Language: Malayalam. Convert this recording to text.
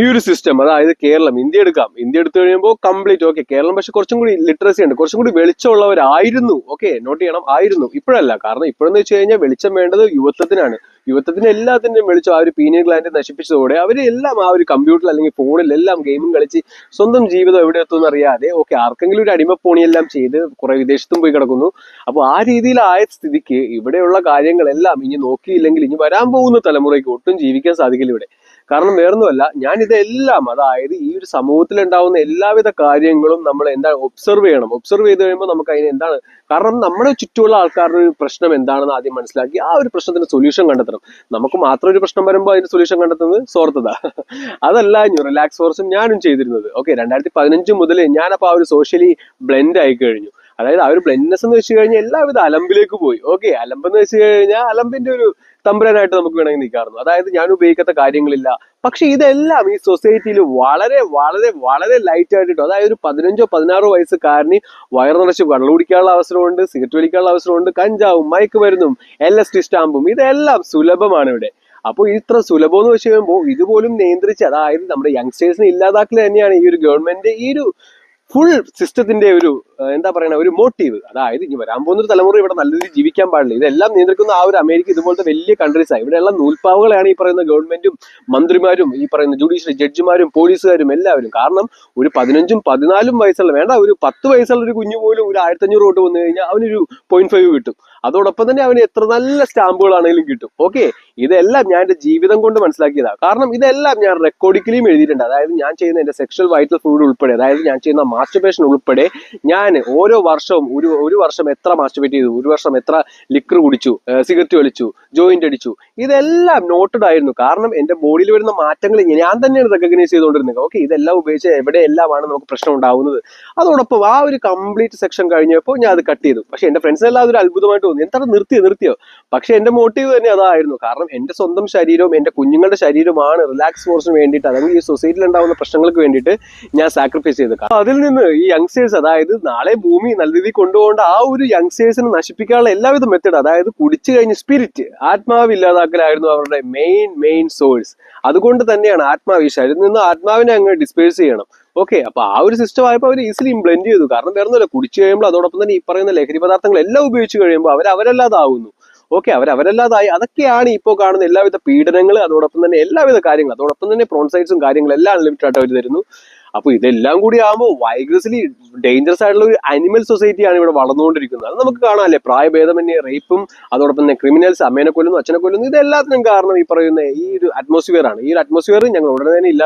ഈ ഒരു സിസ്റ്റം അതായത് കേരളം ഇന്ത്യ എടുക്കാം. ഇന്ത്യ എടുത്തു കഴിയുമ്പോൾ കംപ്ലീറ്റ് ഓക്കെ കേരളം പക്ഷെ കുറച്ചും കൂടി ലിറ്ററസി ഉണ്ട്. കുറച്ചും കൂടി വെളിച്ചമുള്ളവരായിരുന്നു ഓക്കെ നോട്ട് ചെയ്യണം ആയിരുന്നു. ഇപ്പോഴല്ല. കാരണം ഇപ്പോഴെന്ന് വെച്ച് കഴിഞ്ഞാൽ വെളിച്ചം വേണ്ടത് യുവത്വത്തിനാണ്. യുവത്വത്തിന് എല്ലാത്തിന്റെയും വെളിച്ചം ആ ഒരു പീനിയൽ ഗ്ലാൻഡ് നശിപ്പിച്ചതോടെ അവരെല്ലാം ആ ഒരു കമ്പ്യൂട്ടറിൽ അല്ലെങ്കിൽ ഫോണിൽ എല്ലാം ഗെയിമും കളിച്ച് സ്വന്തം ജീവിതം എവിടെ എത്തുമെന്ന് അറിയാതെ ഓക്കെ ആർക്കെങ്കിലും ഒരു അടിമ അടിമപ്പോണിയെല്ലാം ചെയ്ത് കുറെ വിദേശത്തും പോയി കിടക്കുന്നു. അപ്പോൾ ആ രീതിയിലായ സ്ഥിതിക്ക് ഇവിടെയുള്ള കാര്യങ്ങളെല്ലാം ഇനി നോക്കിയില്ലെങ്കിൽ ഇനി വരാൻ പോകുന്ന തലമുറയ്ക്ക് ഒട്ടും ജീവിക്കാൻ സാധിക്കില്ല ഇവിടെ. കാരണം വേറൊന്നുമല്ല ഞാൻ ഇതെല്ലാം അതായത് ഈ ഒരു സമൂഹത്തിൽ ഉണ്ടാവുന്ന എല്ലാവിധ കാര്യങ്ങളും നമ്മൾ എന്താ ഒബ്സർവ് ചെയ്യണം. ഒബ്സർവ് ചെയ്ത് കഴിയുമ്പോൾ നമുക്ക് അതിന് എന്താണ് കാരണം നമ്മുടെ ചുറ്റുമുള്ള ആൾക്കാരുടെ ഒരു പ്രശ്നം എന്താണെന്ന് ആദ്യം മനസ്സിലാക്കി ആ ഒരു പ്രശ്നത്തിന് സൊല്യൂഷൻ കണ്ടെത്തണം. നമുക്ക് മാത്രം ഒരു പ്രശ്നം വരുമ്പോൾ അതിന് സൊല്യൂഷൻ കണ്ടെത്തുന്നത് സ്വാർത്ഥത. അതല്ല റിലാക്സ് ഫോർസും ഞാനും ചെയ്തിരുന്നത്. ഓക്കെ രണ്ടായിരത്തി പതിനഞ്ച് മുതൽ ഞാനപ്പോൾ ആ ഒരു സോഷ്യലി ബ്ലെൻഡ് ആയി കഴിഞ്ഞു അതായത് ആ ഒരു ബ്ലെൻഡ്നെസ് എന്ന് വെച്ച് കഴിഞ്ഞാൽ എല്ലാവിധ അലമ്പിലേക്ക് പോയി. ഓക്കെ അലമ്പെന്ന് വെച്ച് കഴിഞ്ഞാൽ അലമ്പിന്റെ ഒരു തമ്പുരാനായിട്ട് നമുക്ക് വേണമെങ്കിൽ നിൽക്കാറുണ്ട് അതായത് ഞാൻ ഉപയോഗിക്കാത്ത കാര്യങ്ങളില്ല. പക്ഷെ ഇതെല്ലാം ഈ സൊസൈറ്റിയിൽ വളരെ വളരെ വളരെ ലൈറ്റ് ആയിട്ട് അതായത് ഒരു പതിനഞ്ചോ പതിനാറോ വയസ്സുകാരന് വയറ് നിറച്ച് വെള്ളം കുടിക്കാനുള്ള അവസരമുണ്ട് സിഗരറ്റ് വലിക്കാനുള്ള അവസരമുണ്ട് കഞ്ചാവും മയക്കുമരുന്നും എൽ എസ് ടി സ്റ്റാമ്പും ഇതെല്ലാം സുലഭമാണ് ഇവിടെ. അപ്പോൾ ഇത്ര സുലഭം എന്ന് വെച്ച് കഴിയുമ്പോൾ ഇതുപോലും നിയന്ത്രിച്ച് അതായത് നമ്മുടെ യങ്സ്റ്റേഴ്സിനെ ഇല്ലാതാക്കൽ തന്നെയാണ് ഈ ഒരു ഗവൺമെന്റ് ഈ ഒരു ഫുൾ സിസ്റ്റത്തിന്റെ ഒരു എന്താ പറയണ ഒരു മോട്ടീവ് അതായത് ഇനി വരാൻ പോകുന്ന ഒരു തലമുറ ഇവിടെ നല്ല രീതിയിൽ ജീവിക്കാൻ പാടില്ല. ഇതെല്ലാം നിയന്ത്രിക്കുന്ന ആ ഒരു അമേരിക്ക ഇതുപോലത്തെ വലിയ കൺട്രീസാണ് ഇവിടെയുള്ള നൂൽപ്പാവുകളാണ് ഈ പറയുന്ന ഗവൺമെന്റും മന്ത്രിമാരും ഈ പറയുന്ന ജുഡീഷ്യൽ ജഡ്ജിമാരും പോലീസുകാരും എല്ലാവരും. കാരണം ഒരു പതിനഞ്ചും പതിനാലും വയസ്സുള്ള വേണ്ട ഒരു പത്ത് വയസ്സുള്ള ഒരു കുഞ്ഞു പോലും ഒരു ആയിരത്തി അഞ്ഞൂറ് വോട്ട് വന്നു കഴിഞ്ഞാൽ അവനൊരു പോയിന്റ് ഫൈവ് കിട്ടും. അതോടൊപ്പം തന്നെ അവന് എത്ര നല്ല സ്റ്റാമ്പുകളാണെങ്കിലും കിട്ടും. ഓക്കെ ഇതെല്ലാം ഞാൻ എന്റെ ജീവിതം കൊണ്ട് മനസ്സിലാക്കിയതാണ് കാരണം ഇതെല്ലാം ഞാൻ റെക്കോർഡിക്കലിയും എഴുതിയിട്ടുണ്ട്. അതായത് ഞാൻ ചെയ്യുന്ന എന്റെ സെക്ഷൽ വൈറ്റൽ ഫുഡ് ഉൾപ്പെടെ അതായത് ഞാൻ ചെയ്യുന്ന മാസ്റ്റർബേഷൻ ഉൾപ്പെടെ ഞാൻ ഓരോ വർഷവും ഒരു ഒരു വർഷം എത്ര മാസ്റ്റർബേറ്റ് ചെയ്തു ഒരു വർഷം എത്ര ലിക്കർ കുടിച്ചു സിഗരറ്റ് വലിച്ചു ജോയിന്റ് അടിച്ചു ഇതെല്ലാം നോട്ടഡ് ആയിരുന്നു. കാരണം എന്റെ ബോഡിയിൽ വരുന്ന മാറ്റങ്ങൾ ഞാൻ തന്നെയാണ് റെക്കഗ്നൈസ് ചെയ്തുകൊണ്ടിരുന്നത്. ഓക്കെ ഇതെല്ലാം ഉപയോഗിച്ച് എവിടെയെല്ലാമാണ് നമുക്ക് പ്രശ്നം ഉണ്ടാവുന്നത്? അതോടൊപ്പം ആ ഒരു കംപ്ലീറ്റ് സെക്ഷൻ കഴിഞ്ഞപ്പോൾ ഞാൻ അത് കട്ട് ചെയ്തു. പക്ഷെ എന്റെ ഫ്രണ്ട്സ് എല്ലാം അതൊരു അത്ഭുതമായിട്ട് തോന്നി. എന്താണ് നിർത്തിയോ നിർത്തിയോ? പക്ഷെ എന്റെ മോട്ടീവ് തന്നെ അതായിരുന്നു. കാരണം എന്റെ സ്വന്തം ശരീരവും എന്റെ കുഞ്ഞുങ്ങളുടെ ശരീരവുമാണ് റിലാക്സ് ഫോഴ്സിന് വേണ്ടിയിട്ട് അല്ലെങ്കിൽ ഈ സൊസൈറ്റിയിൽ ഉണ്ടാവുന്ന പ്രശ്നങ്ങൾക്ക് വേണ്ടിയിട്ട് ഞാൻ സാക്രിഫൈസ് ചെയ്തു അതിൽ നിന്ന് ഈ യങ്സ്റ്റേഴ്സ് അതായത് നാളെ ഭൂമി നല്ല രീതിയിൽ കൊണ്ടുപോകേണ്ട ആ ഒരു യങ്സ്റ്റേഴ്സിനെ നശിപ്പിക്കാനുള്ള എല്ലാവിധ മെത്തേഡ് അതായത് കുടിച്ചു കഴിഞ്ഞ് സ്പിരിറ്റ് ആത്മാവ് ഇല്ലാതാക്കലായിരുന്നു അവരുടെ മെയിൻ മെയിൻ സോഴ്സ് അതുകൊണ്ട് തന്നെയാണ് ആത്മാവ് ഈ ശരീരത്തിൽ നിന്ന് ആത്മാവിനെ അങ്ങ് ഡിസ്പേഴ്സ് ചെയ്യണം. ഓക്കെ അപ്പൊ ആ ഒരു സിസ്റ്റം ആയപ്പോൾ അവർ ഈസിലി ഇംപ്ലെന്റ് ചെയ്തു. കാരണം വേറെ കുടിച്ചു കഴിയുമ്പോൾ അതോടൊപ്പം തന്നെ ഈ പറയുന്ന ലഹരി പദാർത്ഥങ്ങൾ എല്ലാം ഉപയോഗിച്ച് കഴിയുമ്പോൾ അവർ അവരല്ലാതാവുന്നു. ഓക്കെ അവർ അവരല്ലാതായി. അതൊക്കെയാണ് ഇപ്പോൾ കാണുന്ന എല്ലാവിധ പീഡനങ്ങൾ അതോടൊപ്പം തന്നെ എല്ലാവിധ കാര്യങ്ങൾ അതോടൊപ്പം തന്നെ പ്രോൺസൈറ്റ്സും കാര്യങ്ങളും എല്ലാം അൺലിമിറ്റഡ് ആയിട്ട് അവർ തരുന്നു. അപ്പൊ ഇതെല്ലാം കൂടി ആകുമ്പോൾ വൈഗ്രസ്ലി ഡേഞ്ചറസ് ആയിട്ടുള്ള ഒരു അനിമൽ സൊസൈറ്റിയാണ് ഇവിടെ വളർന്നുകൊണ്ടിരിക്കുന്നത്. അത് നമുക്ക് കാണാമല്ലേ പ്രായഭേദമന്യേ റേപ്പും അതോടൊപ്പം തന്നെ ക്രിമിനൽസ് അമ്മേനെ കൊല്ലുന്നു അച്ഛനെ കൊല്ലുന്നു ഇതെല്ലാത്തിനും കാരണം ഈ പറയുന്ന ഈ ഒരു അറ്റ്മോസ്ഫിയർ ആണ്. ഈ ഒരു അറ്റ്മോസ്ഫിയർ ഞങ്ങൾ ഉടനെ തന്നെ